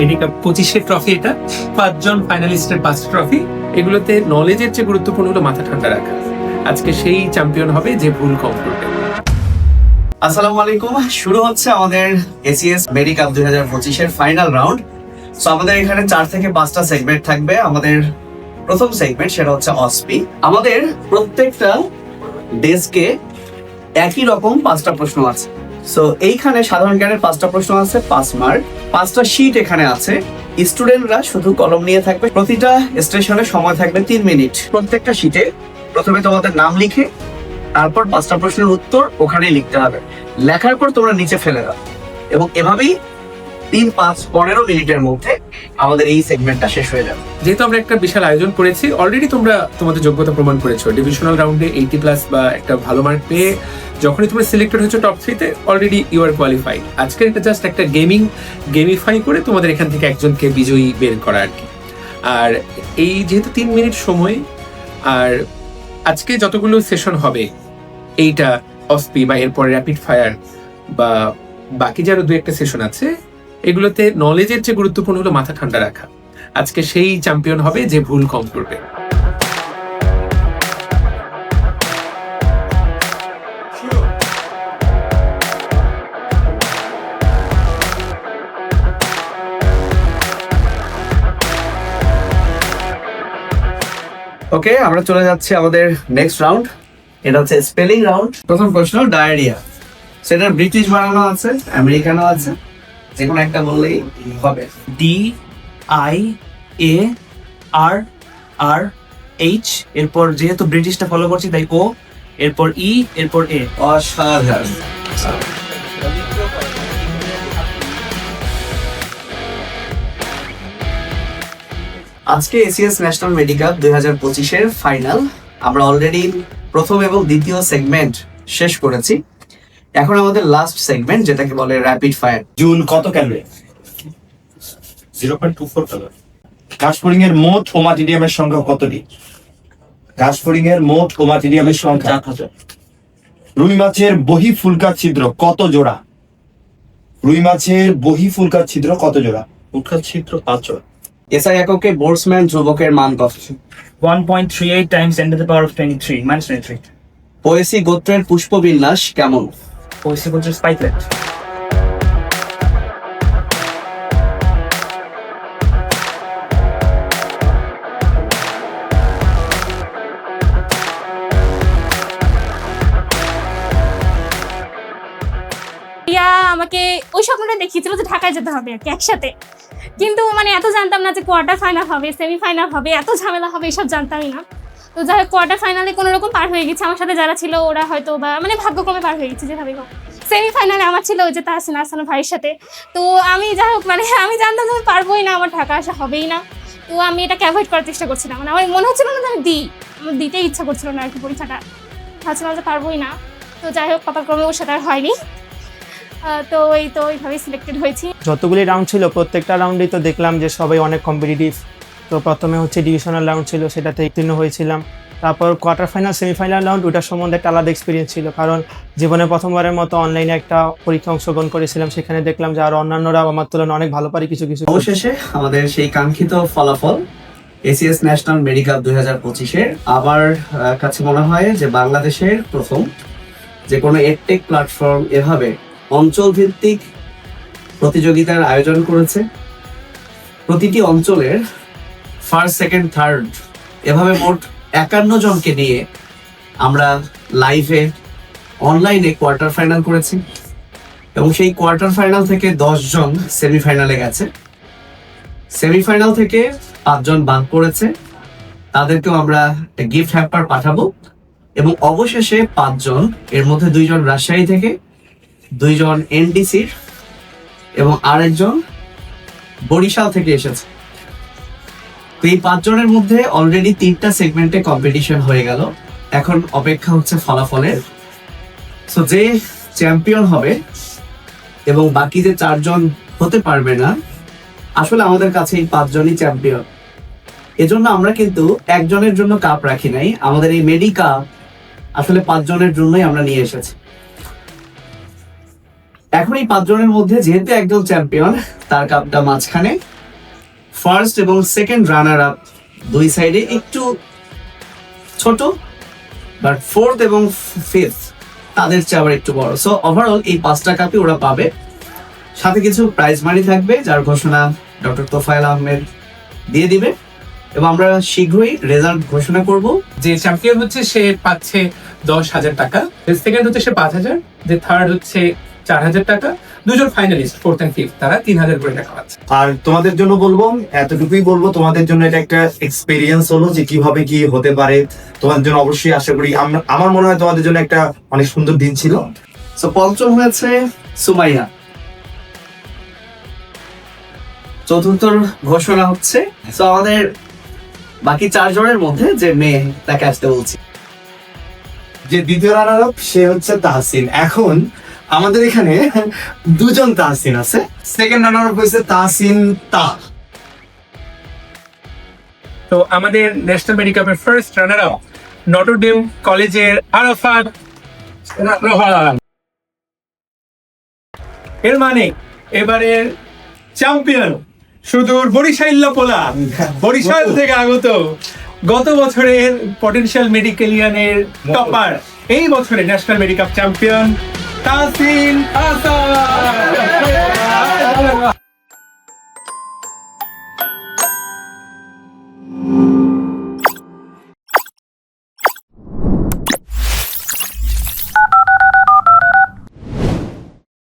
মেডিকাপ পঁচিশের ট্রফি এটা পাঁচজন ফাইনালিস্টের পাঁচ ট্রফি এগুলোতে নলেজের চেয়ে গুরুত্বপূর্ণ হলো মাথা ঠান্ডা রাখা। আজকে সেই চ্যাম্পিয়ন হবে যে ভুল কম করবে। আসসালামু আলাইকুম। শুরু হচ্ছে আমাদের এসিএস মেডিকাপ দুই হাজার পঁচিশের ফাইনাল রাউন্ড সো আমাদের এখানে চার থেকে পাঁচটা সেগমেন্ট থাকবে। আমাদের প্রথম সেগমেন্ট সেটা হচ্ছে অসপি আমাদের প্রত্যেকটা ডেস্কে একই রকম পাঁচটা প্রশ্ন আছে। সো এইখানে সাধারণ জ্ঞানের পাঁচটা প্রশ্ন আছে, পাঁচ মার্ক পাঁচটা শীট এখানে আছে। স্টুডেন্টরা শুধু কলম নিয়ে থাকবে, প্রতিটা স্টেশনে সময় থাকবে তিন মিনিট প্রত্যেকটা শীটে প্রথমে তোমাদের নাম লিখে, তারপর পাঁচটা প্রশ্নের উত্তর ওখানেই লিখতে হবে। লেখার পর তোমরা নিচে ফেলে দাও। এবং এভাবেই তিন, পাঁচ, পনেরো মিনিটের মধ্যে আমাদের এই সেগমেন্টটা শেষ হয়ে যাবে। যেহেতু আমরা একটা বিশাল আয়োজন করেছি অলরেডি তোমরা তোমাদের যোগ্যতা প্রমাণ করেছ। ডিভিশনাল রাউন্ডে এইটি প্লাস বা একটা ভালো মার্ক পেয়ে যখনই তোমরা সিলেক্টেড হয়েছো টপ থ্রিতে অলরেডি ইউ আর কোয়ালিফাইড আজকের এটা জাস্ট একটা গেমিং গেমিফাই করে তোমাদের এখান থেকে একজনকে বিজয়ী বের করা আর কি। আর এই যেহেতু তিন মিনিট সময়, আর আজকে যতগুলো সেশন হবে, এইটা অসপি বা এরপর র্যাপিড ফায়ার বা বাকি যারও দু একটা সেশন আছে এগুলোতে নলেজের চেয়ে গুরুত্বপূর্ণ হলো মাথা ঠান্ডা রাখা। আজকে সেই চ্যাম্পিয়ন হবে যে ভুল কম করবে। ওকে আমরা চলে যাচ্ছি আমাদের নেক্সট রাউন্ড এটা হচ্ছে স্পেলিং রাউন্ড প্রথম প্রশ্ন, ডায়রিয়া। সেটা ব্রিটিশ বানানো আছে আমেরিকানো আছে। যে কোনো একটা বললেই হবে। D I A R R H এরপর যেহেতু ব্রিটিশটা ফলো করছি তাই ও এরপর ই এরপর এ অসাধারণ। আজকে এসিএস ন্যাশনাল মেডিকেল দুই হাজার পঁচিশের ফাইনাল আমরা অলরেডি প্রথম এবং দ্বিতীয় সেগমেন্ট শেষ করেছি। এখন আমাদের লাস্ট সেগমেন্ট যেটাকে বলে র্যাপিড ফায়ার জুল কত calorie zero point two four colour ঘাসফড়িং এর মোট ওমাটিডিয়ামের সংখ্যা কতটি ঘাসফড়িং এর মোট ওমাটিডিয়ামের সংখ্যা চার হাজার। রুই মাছের বহি ফুলকা ছিদ্র কত জোড়া? রুই মাছের বহি ফুলকা ছিদ্র কত জোড়া? উৎখাত চিত্র পাঁচ এসআই এককে বোর্ডসম্যান ধ্রুবকের মান কত? One point three eight times ten to the power of twenty three minus twenty three Poaceae গোত্রের পুষ্পবিন্যাস কেমন? বলছে স্পাইকলেট ইয়া আমাকে ওই স্বপ্নটা দেখিয়েছিল যে ঢাকায় যেতে হবে আর কি, একসাথে। কিন্তু মানে এত জানতাম না যে কোয়ার্টার ফাইনাল হবে, সেমিফাইনাল হবে, এত ঝামেলা হবে, এসব জানতামই না। তো যাই হোক কোয়ার্টার ফাইনালে কোনো রকম পার হয়ে গেছে। আমার সাথে যারা ছিল, ওরা হয়তো বা মানে ভাগ্যক্রমে পার হয়ে গেছে যেভাবে হোক। সেমি ফাইনালে আমার ছিল যে তাহসিন আহসান ভাইয়ের সাথে। তো আমি যাই হোক মানে আমি জানতাম যে পারবোই না, আমার ঢাকা আসা হবেই না। তো আমি এটাকে অ্যাভয়েড করার চেষ্টা করছিলাম। মানে আমার মনে হচ্ছিল না যে আমি দিই। আমার দিতে ইচ্ছা করছিল না আর কি পরীক্ষাটা। ভাবছিলাম যে পারবোই না। তো যাই হোক, কপালক্রমে ওর সাথে আর হয়নি। তো এই তো এইভাবেই সিলেক্টেড হয়েছি। যতগুলি রাউন্ড ছিল, প্রত্যেকটা রাউন্ডেই তো দেখলাম যে সবাই অনেক কম্পিটিটিভ তো প্রথমে হচ্ছে ডিভিশনাল রাউন্ড ছিল সেটাতে উত্তীর্ণ হয়েছিলাম। তারপর কোয়ার্টার ফাইনাল সেমিফাইনাল রাউন্ড ওটার সম্বন্ধে একটা আলাদা এক্সপিরিয়েন্স ছিল কারণ জীবনে প্রথমবারের মতো অনলাইনে একটা পরীক্ষা অংশগ্রহণ করেছিলাম সেখানে দেখলাম যে আর অন্যান্যরা আমার তুলনায় অনেক ভালো পারে কিছু কিছু। অবশেষে আমাদের সেই কাঙ্ক্ষিত ফলাফল এসিএস ন্যাশনাল মেডিকেল দুই হাজার পঁচিশের আমার আহ, কাছে মনে হয় যে বাংলাদেশের প্রথম। যে কোনো এডটেক প্ল্যাটফর্ম এভাবে অঞ্চল ভিত্তিক প্রতিযোগিতার আয়োজন করেছে। প্রতিটি অঞ্চলের ফার্স্ট সেকেন্ড থার্ড এভাবে মোট একান্ন জনকে নিয়ে আমরা লাইভে অনলাইনে কোয়ার্টার ফাইনাল করেছি। এবং সেই কোয়ার্টার ফাইনাল থেকে জন সেমিফাইনালে গেছে। সেমিফাইনাল থেকে পাঁচজন বাদ পড়েছে। তাদেরকেও আমরা গিফট হ্যাপার পাঠাবো। এবং অবশেষে পাঁচজন এর মধ্যে দুইজন রাজশাহী থেকে দুইজন এনডিসির এবং আরেকজন বরিশাল থেকে এসেছে। তো এই পাঁচজনের মধ্যে অলরেডি তিনটা সেগমেন্টে কম্পিটিশন হয়ে গেল। এখন অপেক্ষা হচ্ছে ফলাফলের। সো যে চ্যাম্পিয়ন হবে এবং বাকি যে চারজন হতে পারবে না, আসলে আমাদের কাছে এই পাঁচজনই চ্যাম্পিয়ন এজন্য আমরা কিন্তু একজনের জন্য কাপ রাখি নাই, আমাদের এই মেডি কাপ আসলে পাঁচজনের জন্যই আমরা নিয়ে এসেছি। এখন এই পাঁচজনের মধ্যে যেহেতু একজন চ্যাম্পিয়ন তার কাপটা মাঝখানে। ফার্স্ট এবং সেকেন্ড রানার আপ দুই সাইডে একটু ছোট বাট ফোর্থ এবং ফিফথ তাদের চেয়ে আবার একটু বড়। সো ওভারঅল এই পাঁচটা কাপই ওরা পাবে। সাথে কিছু প্রাইজ মানি থাকবে, যার ঘোষণা ডক্টর তোফায়েল আহমেদ দিয়ে দিবে। এবং আমরা শীঘ্রই রেজাল্ট ঘোষণা করব। যে চ্যাম্পিয়ন হচ্ছে সে পাচ্ছে দশ হাজার টাকা সেকেন্ড হচ্ছে সে পাঁচ হাজার, যে থার্ড হচ্ছে চার হাজার টাকা। দুজন ফাইনালিস্ট ফোর্থ অ্যান্ড ফিফথ তারা তিন হাজার করে টাকা পাচ্ছে। আর তোমাদের জন্য বলব, এতটুকুই বলব, তোমাদের জন্য এটা একটা এক্সপেরিয়েন্স হলো যে কীভাবে কি হতে পারে। তোমাদের জন্য অবশ্যই আশা করি আমার মনে হয় তোমাদের জন্য একটা অনেক সুন্দর দিন ছিল। সো পঞ্চম হয়েছে সুমাইয়া। চতুর্থর ঘোষণা হচ্ছে। সো আমাদের বাকি চারজনের মধ্যে যে মেয়ে তাকে আসতে বলছি। যে দ্বিতীয় রানার আপ সে হচ্ছে তাহসিন। এখন আমাদের এখানে দুজন তাহসিন আছে। সেকেন্ড রানার আপ হয়েছে তাহসিন তা তো আমাদের national মেডিকাপের first runner up Notre Dame কলেজের আরাফাত রোহান এর মানে এবারের চ্যাম্পিয়ন সুদূর বরিশাইল্লা পোলা বরিশাল থেকে আগত গত বছরের পটেনশিয়াল মেডিকেলিয়ানের টপার এই বছরে national Medicup champion Tasin Hasan